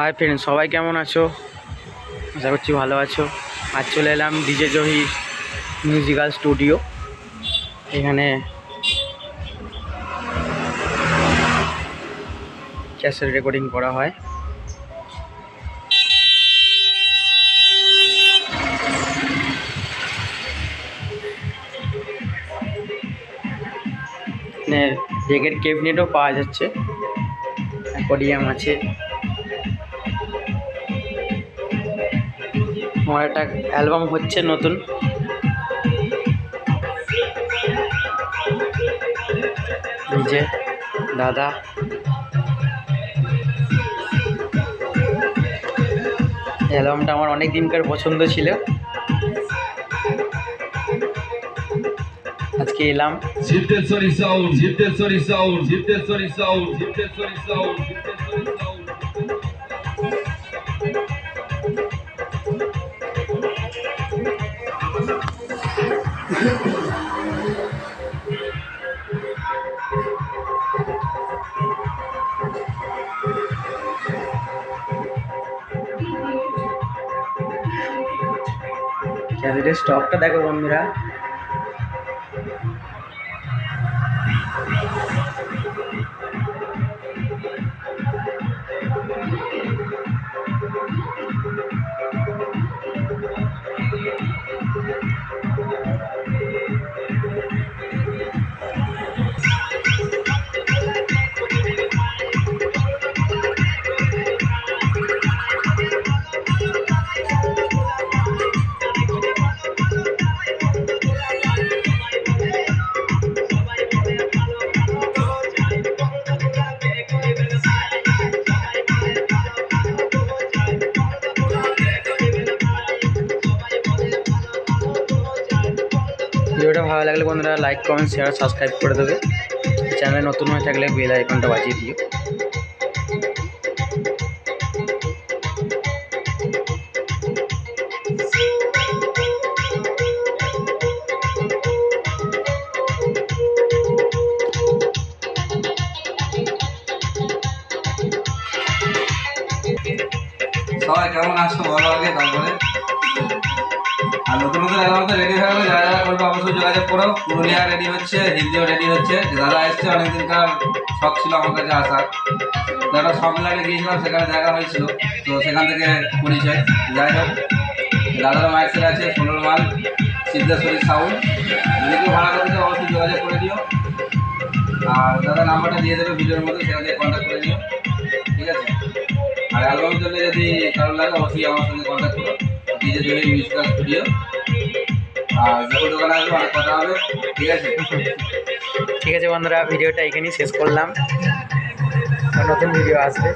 Hi friend সবাই কেমন আছো? আশা করছি ভালো আছো। আজ চলে এলাম ডিজে জহি মিউজিক্যাল স্টুডিও এখানে ক্যাসেট রেকর্ডিং করা হয়। ডেকের ক্যাবিনেটও পাওয়া যাচ্ছে। অ্যাকোডিয়াম আছে। আমার একটা অ্যালবাম হচ্ছে নতুন। নিজে দাদা। অ্যালবামটা আমার অনেক দিনকার পছন্দ ছিল। আজকে এলাম। Siddheshwari sound Siddheshwari sound Siddheshwari sound ক্যাসেটের স্টকটা দেখো বন্ধুরা। ভিডিওটা ভালো লাগলে বন্ধুরা লাইক কমেন্ট শেয়ার সাবস্ক্রাইব করে দেবে। চ্যানেলে নতুন হয়ে থাকলে বেল আইকনটা বাজিয়ে দিও। সবাই কেমন আসছো বলো আগে তারপরে আর নতুন নতুন অ্যালবাম তো রেডি হয়ে করবে অবশ্যই যোগাযোগ করো পুরুলিয়া রেডি হচ্ছে, হিন্দিও রেডি হচ্ছে। দাদা এসছে, অনেকদিনকার শখ ছিল আমার কাছে আসার। একটা সম্মেলনে গিয়েছিলাম, সেখানে দেখা হয়েছিল। তো সেখান থেকে পরিচয়। যাই হোক, দাদার মাইক সেট আছে ষোলোর মাল সিদ্ধেশ্বরী সাউন্ড। যদি কেউ ভাড়া করতে চাও অবশ্যই যোগাযোগ করে দিও আর দাদা নাম্বারটা দিয়ে দেবে ভিডিওর মধ্যে, সেখান থেকে কন্ট্যাক্ট করে নিও। ঠিক আছে? আর অ্যালবামের জন্য যদি কারও লাগে, অবশ্যই আমার সঙ্গে কন্ট্যাক্ট করো। ডিজে জমি মিউজিক্যাল স্টুডিও আর ঠিক আছে? ঠিক আছে বন্ধুরা ভিডিওটা এখানেই শেষ করলাম। নতুন ভিডিও আসবে।